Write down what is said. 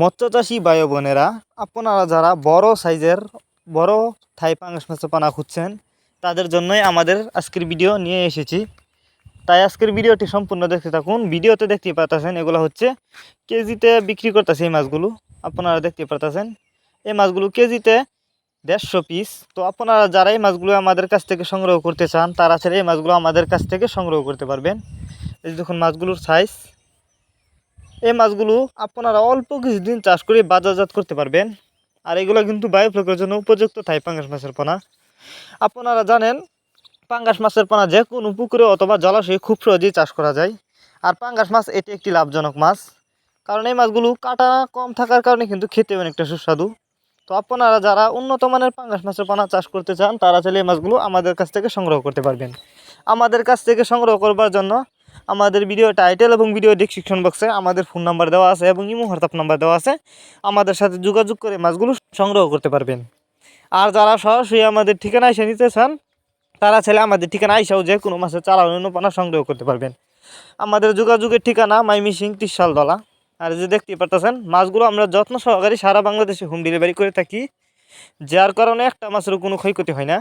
মৎস্যচাষী ও বোনেরা, আপনারা যারা বড় সাইজের, বড় থাই পাঙ্গাস মাছের পানা খুঁজছেন, তাদের জন্যই আমাদের আজকের ভিডিও নিয়ে এসেছি। তাই আজকের ভিডিওটি সম্পূর্ণ দেখতে থাকুন। ভিডিওতে দেখতে পাচ্ছেন এগুলো হচ্ছে কেজিতে বিক্রি করতেছে এই মাছগুলো। আপনারা দেখতে পাচ্ছেন এই মাছগুলো কেজিতে দেড়শো পিস। তো আপনারা যারা এই মাছগুলো আমাদের কাছ থেকে সংগ্রহ করতে চান, তারা ছেড়ে এই মাছগুলো আমাদের কাছ থেকে সংগ্রহ করতে পারবেন। এই দেখুন মাছগুলোর সাইজ এই মাছগুলো আপনারা অল্প কিছুদিন চাষ করে বাজারজাত করতে পারবেন। আর এগুলো কিন্তু বায়োফ্লকের জন্য উপযুক্ত থাই পাঙ্গাস মাছের পোনা। আপনারা জানেন, পাঙ্গাস মাছের পোনা যে কোনো পুকুরে অথবা জলাশয়ে খুব সহজেই চাষ করা যায়। আর পাঙ্গাস মাছ এটি একটি লাভজনক মাছ। কারণ এই মাছগুলো কাটা কম থাকার কারণে কিন্তু খেতে অনেকটা সুস্বাদু। তো আপনারা যারা উন্নত মানের পাঙ্গাস মাছের পোনা চাষ করতে চান, তারা চাইলে এই মাছগুলো আমাদের কাছ থেকে সংগ্রহ করতে পারবেন। আমাদের কাছ থেকে সংগ্রহ করবার জন্য আমাদের ভিডিও টাইটেল এবং ভিডিও ডিসক্রিপশন বক্সে আমাদের ফোন নাম্বার দেওয়া আছে এবং ইমো হোয়াটসঅ্যাপ নাম্বার দেওয়া আছে। আমাদের সাথে যোগাযোগ করে মাছগুলো সংগ্রহ করতে পারবেন। আর যারা সরাসরি আমাদের ঠিকানা এসে নিতে চান, তারা ছেলে আমাদের ঠিকানা আইসাও যে কোনো মাছের চারা অনুপানা সংগ্রহ করতে পারবেন। আমাদের যোগাযোগের ঠিকানা মাইমিসিং ত্রিশাল দলা আর যে দেখতে পারতেছেন, মাছগুলো আমরা যত্ন সহকারে সারা বাংলাদেশে হোম ডেলিভারি করে থাকি। যার কারণে একটা মাছেরও কোনো ক্ষয়ক্ষতি হয় না।